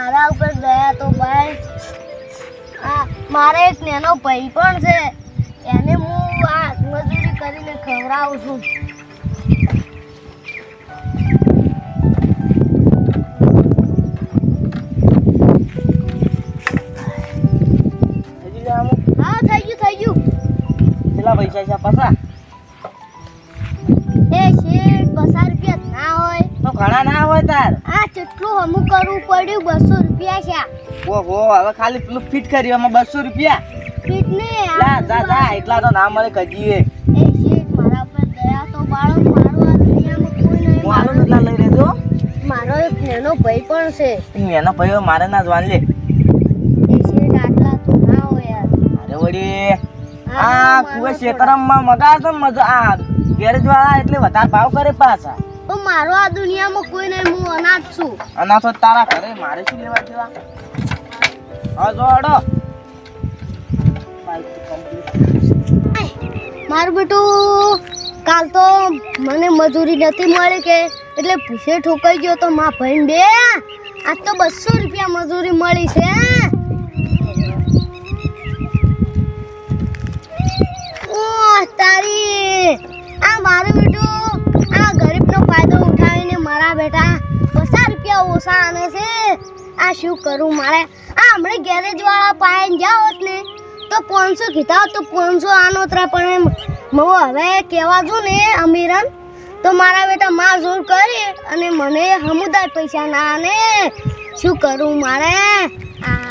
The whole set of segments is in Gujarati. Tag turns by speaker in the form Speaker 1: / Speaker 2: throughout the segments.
Speaker 1: મારા ઉપર દયા તો ભાઈ. આ મારે એક નેનો ભાઈ પણ છે. એને હું આ મજૂરી કરીને ખવડાવું છું. હા થઈ ગયું થઈ ગયું.
Speaker 2: કેટલા પૈસા છે પાછા?
Speaker 1: એ શેઠ રૂપિયા ના હોય.
Speaker 2: તો ઘણા ના હોય તાર.
Speaker 1: કેટલું અમુક કરવું પડ્યું બસો રૂપિયા છે
Speaker 2: ઓહો હવે ખાલી પેલું ફિટ કર્યું એમાં બસો રૂપિયા.
Speaker 1: ફિટ ને
Speaker 2: લા જા જા એટલા તો ના મળે કજીએ.
Speaker 1: એ શેઠ મારા પર દયા તો બાળો મારો આ દુનિયામાં કોઈ નહીં
Speaker 2: મારો. આલો લઈ લેજો
Speaker 1: મારો એક નેનો ભાઈ પણ છે.
Speaker 2: એના ભાઈ મારે ના જવાન લે.
Speaker 1: એ શેઠ આટલા તો ના હોય યાર.
Speaker 2: અરે
Speaker 1: વડી
Speaker 2: આ કુવે. શેતરમમાં મગાવતો ને મજા આ ગેરેજ વાળા એટલે વધારે ભાવ કરે પાછા.
Speaker 1: તો મારો આ દુનિયામાં કોઈ નહીં હું અનાથ છું.
Speaker 2: અનાથ તો તારા ઘરે મારે શું લેવા દેવા હા જો અડો
Speaker 1: મારું બેટું કાલ તો મને મજૂરી નથી મળી કે એટલે ભૂસે ઠોકાઈ ગયો તો મા ભાઈ બે. આજ તો બસો રૂપિયા મજૂરી મળી છે. તારી આ મારું બેટું આ ગરીબનો ફાયદો મારા બેટા? પચાસ રૂપિયા ઓછા આને છે. આ શું કરું મારે? આ હમણાં ગેરેજવાળા પાસે જાઓ હોત ને. તો પાંચસો કીધા તો પાંચસો આનો ત્રા પણ એમ હવે કહેવા છું ને, અમીરન. તો મારા બેટા માર જોર કરી અને મને સમુદાય પૈસા ના આને. શું કરું મારે? આ.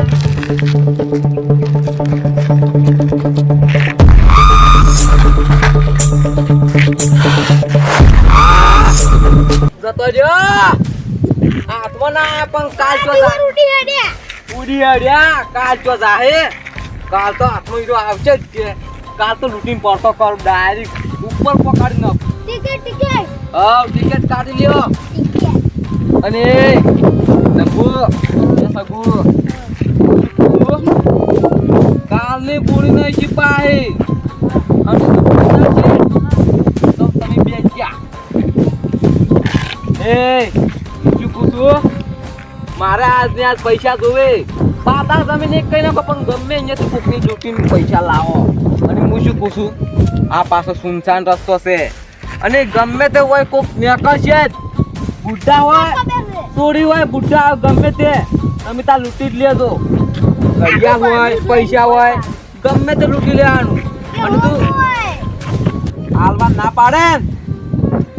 Speaker 2: જતો જો હાથમાં ના પણ કાલ તો
Speaker 1: ઉડી અડ્યા.
Speaker 2: ઉડી અડ્યા. કાલ તો જાહે કાલ તો હાથમાં હીરો આવશે જ કે. કાલ તો લૂંટીને પડતો કર ડાયરેક્ટ ઉપર પકડી નાખ.
Speaker 1: Ticket ticket.
Speaker 2: હા ટિકિટ કાઢી લ્યો. અને એ સગુ કાલની પૂરી નહીં ચીપાહી એ બીજું પૂછું મારે આજને આજ પૈસા જોવે. પાતા તમે એક કહી નાખો પણ ગમે અહીંયાથી કોકની પૈસા લાવો. અને હું શું પૂછું આ પાછો સુનસાન રસ્તો છે. અને ગમે તે હોય કોક નેકળશે જ. બુઢા હોય ચોરી હોય બુઢા હોય ગમે તે. તમે ત્યાં લૂંટી જ લેજો. ઘડિયા હોય પૈસા હોય ગમે તે લૂંટી લેવાનું. અને તું હાલમાં ના પાડે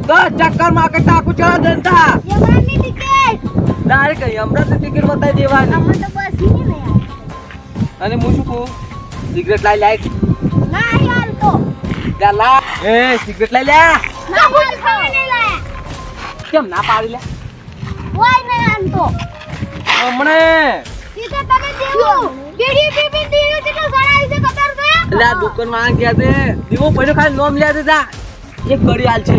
Speaker 2: ને તો ચક્કરમાં કરતા ટાકુ ચડા દેતા
Speaker 1: યમરાની ટિકિટ.
Speaker 2: ડાયરેક્ટ હમણાં તો ટિકિટ બતાવી દેવાની.
Speaker 1: અમે તો બસ નહીં ને યાર
Speaker 2: અને હું શું કહું? સિગરેટ લાઈ લાઈ.
Speaker 1: ના યાર તો.
Speaker 2: લા લા. એ સિગરેટ લઈ લે.
Speaker 1: ના બોલ ખાવા નહીં લાયા.
Speaker 2: કેમ ના પાડી લે?
Speaker 1: કોઈ નહીં આમ તો.
Speaker 2: હમણે.
Speaker 1: સીધા તમે દેવો કેડી પીપી દીવો કેટલો સડાઈ છે ખબર છે
Speaker 2: એટલે દુકાનમાં ગયા છે. દીવો પડ્યો ખાલી નોમ લે દેતા એક ઘડી હાલ છે.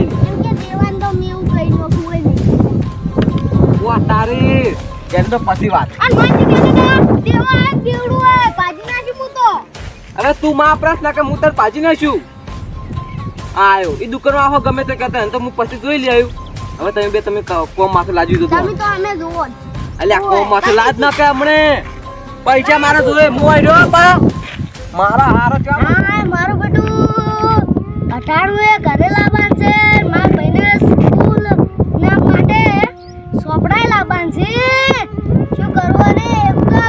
Speaker 2: વાહ તારી. એને તો પછી વાત.
Speaker 1: હું તો.
Speaker 2: માં પ્રશ્ન કે હું તાર પાજી નાખ્યું આયો. એ દુકાનમાં આવો ગમે તે કહેતા તો હું પછી જોઈ લઈ આવ્યું હવે તમે બે તમે કોમ માથે લાજી દો
Speaker 1: તમે તો અમે જોવો.
Speaker 2: અલ્યા કોમ માથે લાજ ના કે હમણે. પૈસા મારા જોડે હું આવ્યો બા. મારા હારો ચાલ
Speaker 1: મારું બેટું અઠાણું એ ઘરે લાવવાનું છે મારા ભાઈને સ્કૂલ ના માટે સોપડાય લાવવાનું છે શું કરવું અને એક તો આ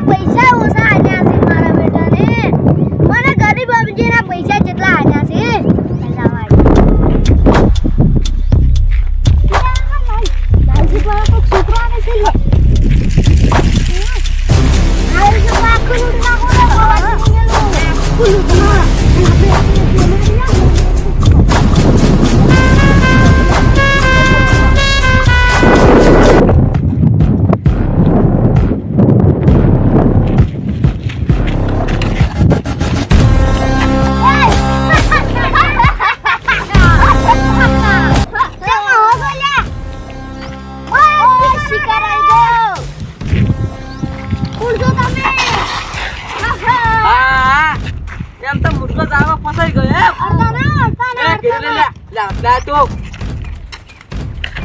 Speaker 1: પૈસા ઓછા આન્યા છે મારા બેટાને. મને ગરીબ અબજીના પૈસા કેટલા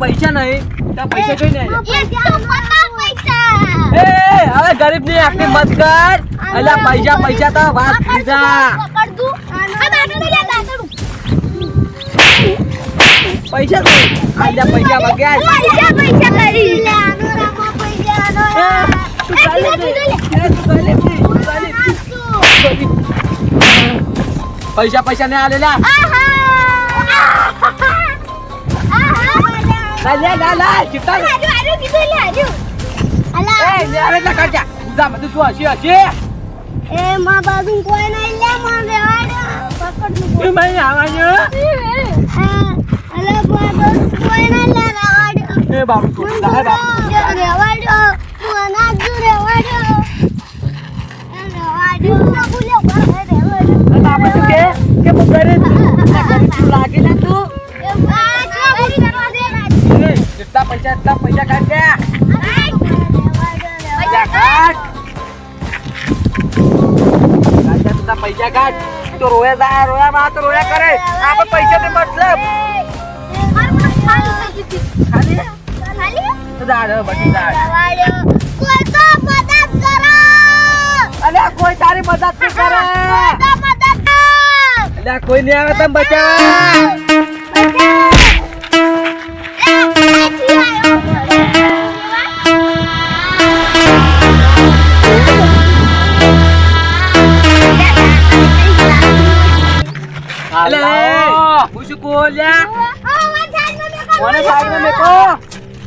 Speaker 2: પાસે
Speaker 1: નહીં પૈસા
Speaker 2: જોઈ ને
Speaker 1: એ
Speaker 2: હવે ગરીબની આખી મત કર પૈસા પૈસા તો વાત પૈસા પૈસા.
Speaker 1: પૈસા પૈસા
Speaker 2: ને. આલેલા લા લે લે તું હસી હસી
Speaker 1: એ માં બાજુ કોઈ નહીં લે માં રેવાડો પકડ
Speaker 2: એ ભાઈ આવવાનું
Speaker 1: અલે બાજુ કોઈ નહીં લે રેવાડો
Speaker 2: એ બાબુ તું લા બાબુ
Speaker 1: રેવાડો તું અનાજ રેવાડો રેવાડો
Speaker 2: બાબુ તું કે કે હું ગરીબ છું. તું લાગે લા તું? જેટલા પૈસા એટલા પૈસા કાઢ દે પૈસા કાઢ દે તું પૈસા કાઢ તું તો રોયા જા રોયા માં તો રોયા કરે. આપણે પૈસા થી મતલબ ખાલી? તો દાડ બટી દાડ અલ્યા કોઈ તારી મદદ નહીં કરે. અલ્યા કોઈ નહીં આવે તમે બચાવ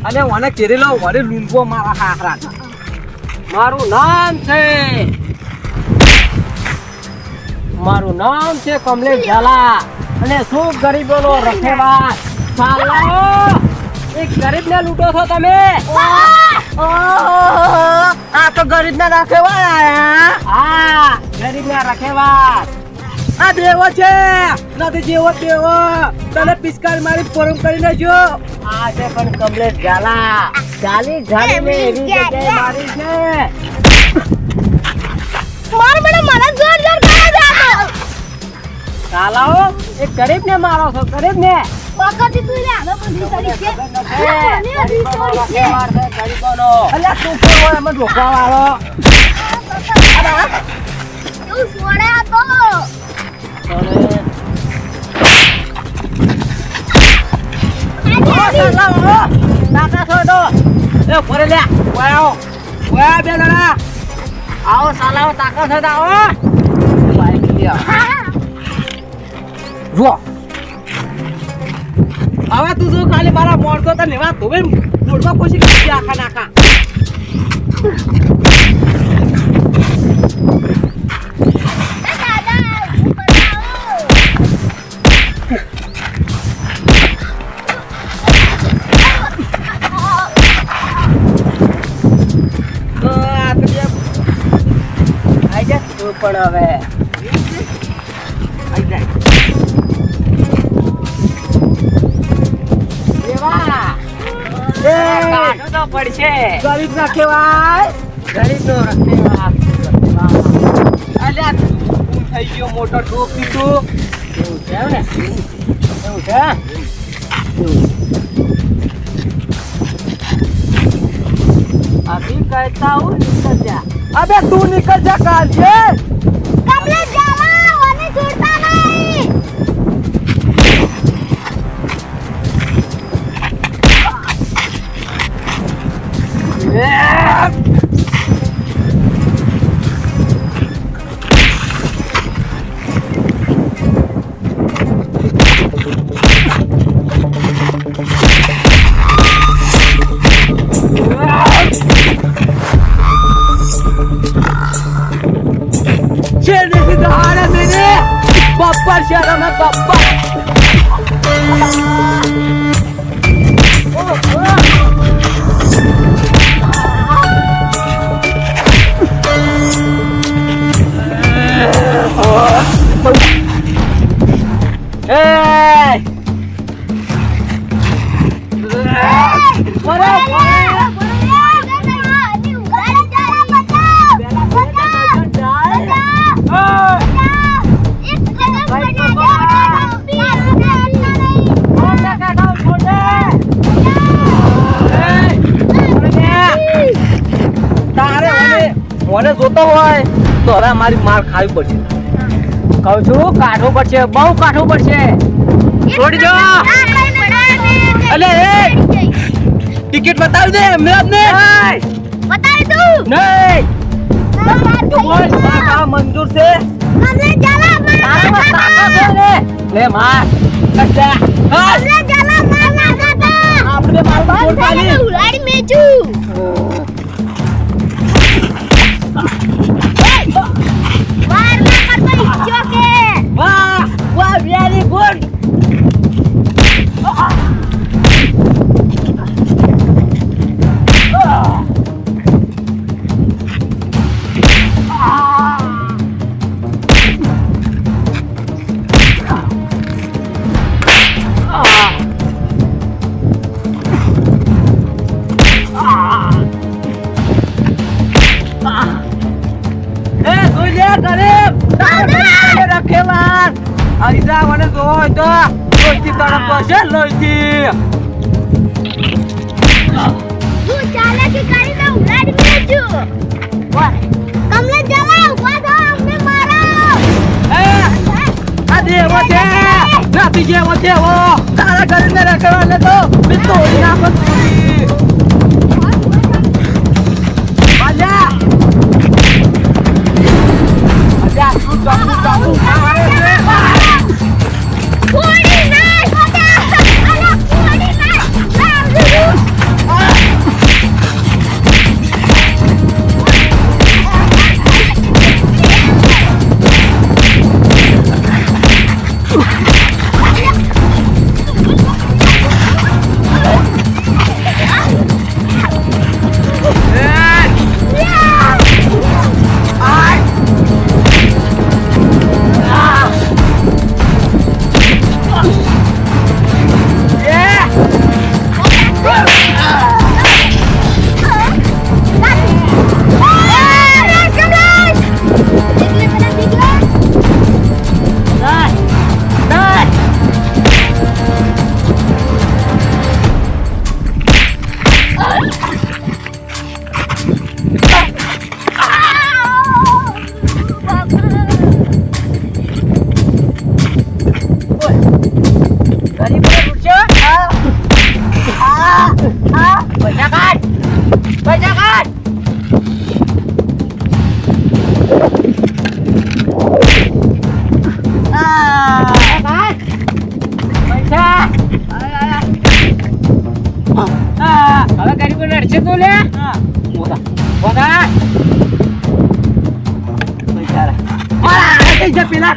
Speaker 2: અને મને કેરેલો વડે લૂંટવો મારા હાહરા મારું નામ છે મારું નામ છે કમલેશ ઝાલા અને શું ગરીબોનો રખેવા ચાલો એક ગરીબને લૂંટો છો તમે? આ તો ગરીબના રખેવા આયા હા? ગરીબના રખેવા આ દેવો છે! નથી જેવો દેવો તને પિસ્કાર મારી પરમ કરી નાખ્યો. આ છે પણ કમલેશ ઝાલા. ચાલી ઝાલી મેં એવી જગ્યાએ મારી છે. ચાલાઓ એ ગરીબ ને મારો છો ગરીબ ને ગરીબોનો અલ્યા તું કોણ હોય એમાં ઢોકવા વાળો? કાકા છો તો. એ ફરે લે ઓય આવો ઓય આ બે આવો સાલાઓ તાકો આવો. બાઈક લ્યો જુઓ. હવે તું જો ખાલી મારા મોણસો તો લેવા ધોવે દોડવા કોશિશ કરી આખા નાખા તો તો જે જા પણ હવે. કરવાનો પડશે. ગરીબ ના કહેવાય. ગરીબ નો અભી કહેતા હું નીકળ જા. અબે તું નીકળ જા કાલ છે I'm at pop મને હોય તો હવે મારી માર ખાવી પડશે. કહું છું કાઢવું પડશે બહુ કાઢવું પડશે. છોડી દો. અલે એ ટિકિટ બતાવી દે મેં ને
Speaker 1: બતાવી દઉં?
Speaker 2: નહીં. બોલ માર ખાવા મંજૂર છે?
Speaker 1: અમને જલા
Speaker 2: લે માર. કચ્ચા
Speaker 1: અમને જલા માર
Speaker 2: આપણે માર બોલ પાલી
Speaker 1: ઉલાડી મેચું વેરી
Speaker 2: ગુડ નાથી જેવો જેવો તારા ઘરને રખેવાને તો મેં તોડી નાખો. તોડી આજા આજા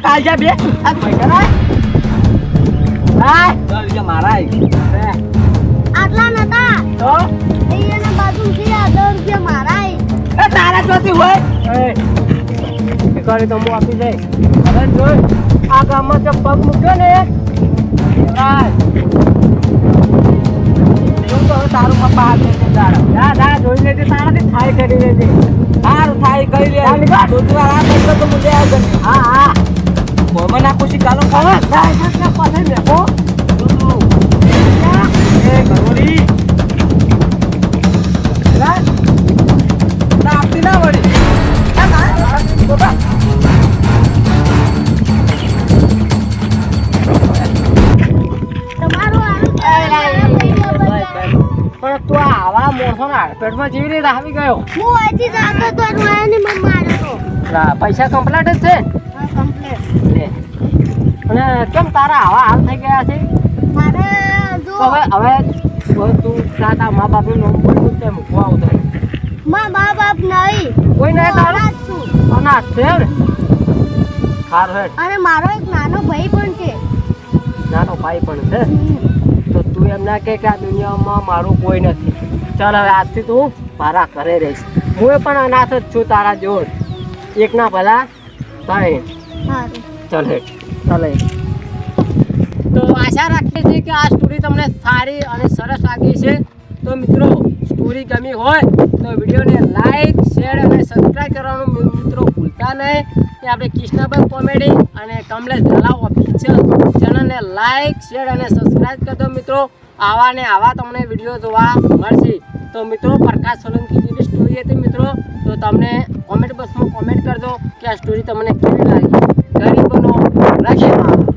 Speaker 2: કાજા બે. આ પૈસા હા. ચાલ મારા
Speaker 1: આટલા નતા.
Speaker 2: તો?
Speaker 1: અહીંયાના બાજુથી આ દસ રૂપિયા મારા
Speaker 2: એ તારા ચોથી હોય. એ કરી તો હું આપી આ ગામમાં જે પગ મૂક્યો ને તારું પપ્પા હાથ દેશે તારા. ના ના જોઈ લેજે તારાથી થાય કરી લેજે. સારું થાય કરી લે દૂધ વાળા તો મુજે આ હા હા. કોમન આ ખુશી કાલો ખાવા થાય થાય પાસે બેઠો. એ ગરોડી રાજ ના આપતી ના વળી. ના ના બાબા પણ તું આવા મોણસોના પેટમાં જેવી રીતે આવી ગયો.
Speaker 1: હું અહીંથી જતો તો
Speaker 2: પૈસા કમ્પ્લીટ જ છે.
Speaker 1: હા.
Speaker 2: અને કેમ તારા આવા હાલ થઈ ગયા છે? હવે હવે તું તારા મા બાપનું નામ બોલવું તે મૂકવા ઉતરે
Speaker 1: મારા મા બાપ નહીં.
Speaker 2: કોઈ નહીં તારા?
Speaker 1: છું.
Speaker 2: અનાથ છે ને?
Speaker 1: અને મારો એક નાનો ભાઈ પણ છે.
Speaker 3: નાનો ભાઈ પણ છે? તો તું એમ ના કે આ દુનિયામાં મારું કોઈ નથી. ચાલ હવે આજથી તું મારા ઘરે રહીશ. હું પણ અનાથ જ છું તારા જોડ. એકના ભલા ત્રણ
Speaker 1: સારું
Speaker 3: ચાલ હેડ. ચાલ. તો આશા રાખીએ છીએ કે આ સ્ટોરી તમને સારી અને સરસ લાગી છે તો મિત્રો સ્ટોરી ગમી હોય તો વિડીયોને લાઈક શેર અને સબસ્ક્રાઈબ કરવાનું મિત્રો ભૂલતા નહીં. કે આપણે કૃષ્ણભાઈ કોમેડી અને કમલેશ ઝાલા ઓફિશિયલ ચેનલને લાઈક શેર અને સબસ્ક્રાઈબ કરજો મિત્રો. આવા ને આવા તમને વીડિયો જોવા મળશે. તો મિત્રો, પ્રકાશ સોલંકી સ્ટોરી હતી મિત્રો, તો તમને કોમેન્ટ બોક્સમાં કોમેન્ટ કરજો કે આ સ્ટોરી તમને કેવી લાગી. ગરીબોનો રક્ષણ